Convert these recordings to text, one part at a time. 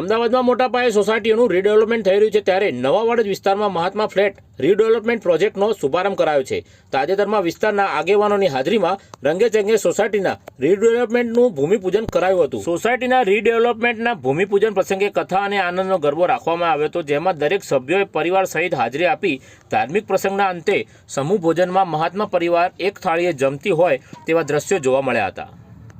અમદાવાદમાં મોટા પાયે સોસાયટીઓનું રીડેવલપમેન્ટ થઈ રહ્યું છે ત્યારે નવા વાડજ વિસ્તારમાં મહાત્મા ફ્લેટ રીડેવલપમેન્ટ પ્રોજેક્ટનો શુભારંભ કરાયો છે. તાજેતરમાં વિસ્તારના આગેવાનોની હાજરીમાં રંગેચંગે સોસાયટીના રીડેવલપમેન્ટનું ભૂમિપૂજન કરાયું હતું. સોસાયટીના રીડેવલપમેન્ટના ભૂમિપૂજન પ્રસંગે કથા અને આનંદનો ગરબો રાખવામાં આવ્યો હતો, જેમાં દરેક સભ્યોએ પરિવાર સહિત હાજરી આપી ધાર્મિક પ્રસંગના અંતે સમૂહ ભોજનમાં મહાત્મા પરિવાર એક થાળીએ જમતી હોય તેવા દ્રશ્યો જોવા મળ્યા હતા.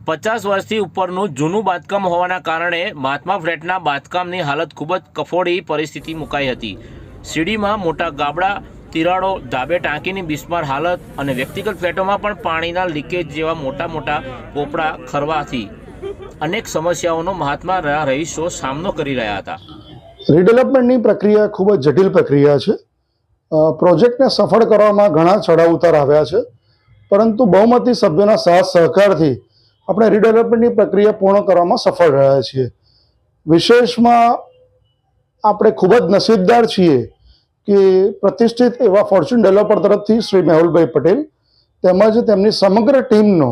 પચાસ વર્ષથી ઉપરનું જૂનું બાંધકામ હોવાના કારણે મહાત્મા ફ્લેટના બાંધકામની હાલત ખૂબ જ કફોડી પરિસ્થિતિ મુકાઈ હતી. સીડીમાં મોટા ગાબડા, તિરાડો, ધાબે ટાંકીની બિસ્માર હાલત અને વ્યક્તિગત ફ્લેટોમાં પણ પાણીના લીકેજ જેવા મોટા મોટા પોપડા ખરવાથી અનેક સમસ્યાઓનો મહાત્મા રહીશો સામનો કરી રહ્યા હતા. રીડેવલપમેન્ટની પ્રક્રિયા ખૂબ જ જટિલ પ્રક્રિયા છે. પ્રોજેક્ટને સફળ કરવામાં ઘણા ચડાવ ઉતાર આવ્યા છે. પરંતુ બહુમતી સભ્યોના સાથ સહકારથી આપણે રીડેવલપમેન્ટની પ્રક્રિયા પૂર્ણ કરવામાં સફળ રહ્યા છીએ. વિશેષમાં આપણે ખૂબ જ નસીબદાર છીએ કે પ્રતિષ્ઠિત એવા ફોર્ચ્યુન ડેવલપર તરફથી શ્રી મેહુલભાઈ પટેલ તેમજ તેમની સમગ્ર ટીમનો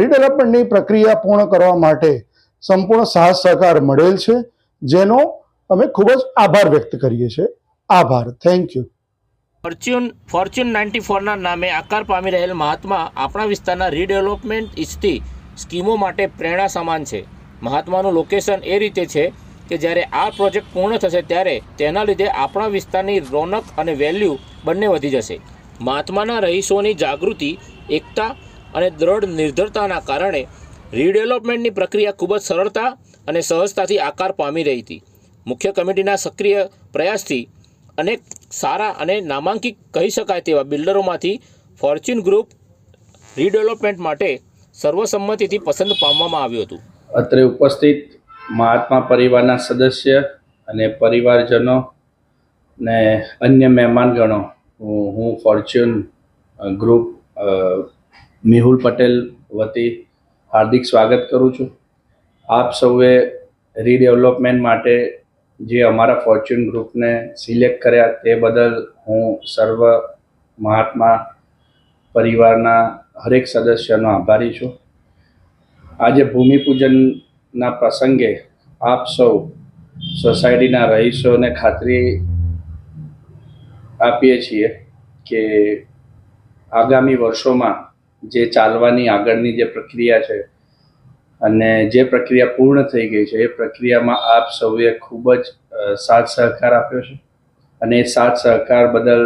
રીડેવલપમેન્ટની પ્રક્રિયા પૂર્ણ કરવા માટે સંપૂર્ણ સાહસ સહકાર મળેલ છે, જેનો અમે ખૂબ જ આભાર વ્યક્ત કરીએ છીએ. આભાર. Thank you fortune fortune ninety ફોરના નામે આકાર પામી રહેલ મહાત્મા આપણા વિસ્તારના રીડેવલપમેન્ટ ઇચ્છતી સ્કીમો માટે પ્રેરણા સમાન છે. મહાત્માનું લોકેશન એ રીતે છે કે જ્યારે આ પ્રોજેક્ટ પૂર્ણ થશે ત્યારે તેના લીધે આપણા વિસ્તારની રોનક અને વેલ્યુ બંને વધી જશે. મહાત્માના રહીશોની જાગૃતિ, એકતા અને દ્રઢ નિર્ધરતાના કારણે રીડેવલપમેન્ટની પ્રક્રિયા ખૂબ જ સરળતા અને સહજતાથી આકાર પામી રહી હતી. મુખ્ય કમિટીના સક્રિય પ્રયાસથી અનેક સારા અને નામાંકિત કહી શકાય તેવા બિલ્ડરોમાંથી ફોર્ચ્યુન ગ્રુપ રીડેવલપમેન્ટ માટે સર્વસંમતિથી પસંદ પામવામાં આવ્યું હતું. અત્રે ઉપસ્થિત મહાત્મા પરિવારના સદસ્ય અને પરિવારજનો ને અન્ય મહેમાનગણો, હું ફોર્ચ્યુન ગ્રુપ મેહુલ પટેલ વતી હાર્દિક સ્વાગત કરું છું. આપ સૌએ રીડેવલપમેન્ટ માટે જે અમારા ફોર્ચ્યુન ગ્રુપને સિલેક્ટ કર્યા તે બદલ હું સર્વ મહાત્મા પરિવારના હરેક સદસ્યનો આભારી છું. આજે ભૂમિપૂજનના પ્રસંગે આપ સૌ સોસાયટીના રહીશોને ખાતરી આપીએ છીએ કે આગામી વર્ષોમાં જે ચાલવાની આગળની જે પ્રક્રિયા છે અને જે પ્રક્રિયા પૂર્ણ થઈ ગઈ છે, એ પ્રક્રિયામાં આપ સૌએ ખૂબ જ સાથ સહકાર આપ્યો છે. અને એ સાથ સહકાર બદલ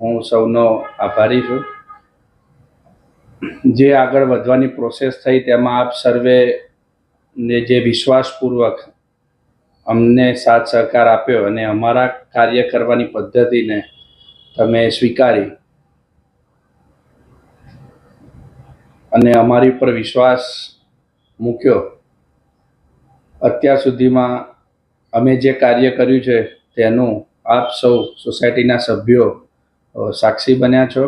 હું સૌનો આભારી છું. જે આગળ વધવાની પ્રોસેસ થઈ તેમાં આપ સર્વે ને જે વિશ્વાસપૂર્વક અમને સાથ સહકાર આપ્યો અને અમારા કાર્ય કરવાની પદ્ધતિને તમે સ્વીકારી. અને અમારી ઉપર વિશ્વાસ મૂક્યો. અત્યાર સુધીમાં અમે જે કાર્ય કર્યું છે તેનું આપ સૌ સોસાયટીના સભ્યો સાક્ષી બન્યા છો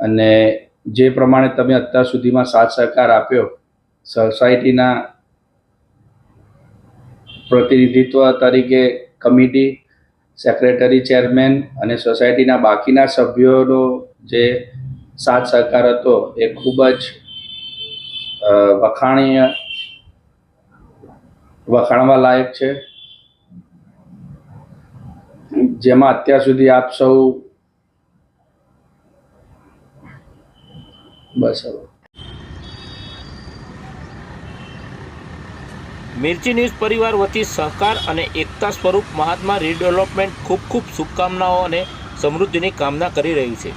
અને જે પ્રમાણે તમે અત્યાર સુધીમાં સાથ સહકાર આપ્યો, સોસાયટીના પ્રતિનિધિત્વ તરીકે કમિટી, સેક્રેટરી ચેરમેન અને સોસાયટીના બાકીના સભ્યોનો જે સાથ સહકાર હતો એ ખૂબ જ વખાણીય, વખાણવા લાયક છે. જેમાં અત્યાર સુધી આપ સૌ બસ હવે. મિર્ચી ન્યૂઝ પરિવાર વતી સહકાર અને એકતા સ્વરૂપ મહાત્મા રીડેવલપમેન્ટ ખૂબ ખૂબ શુભકામનાઓ અને સમૃદ્ધિની કામના કરી રહ્યું છે.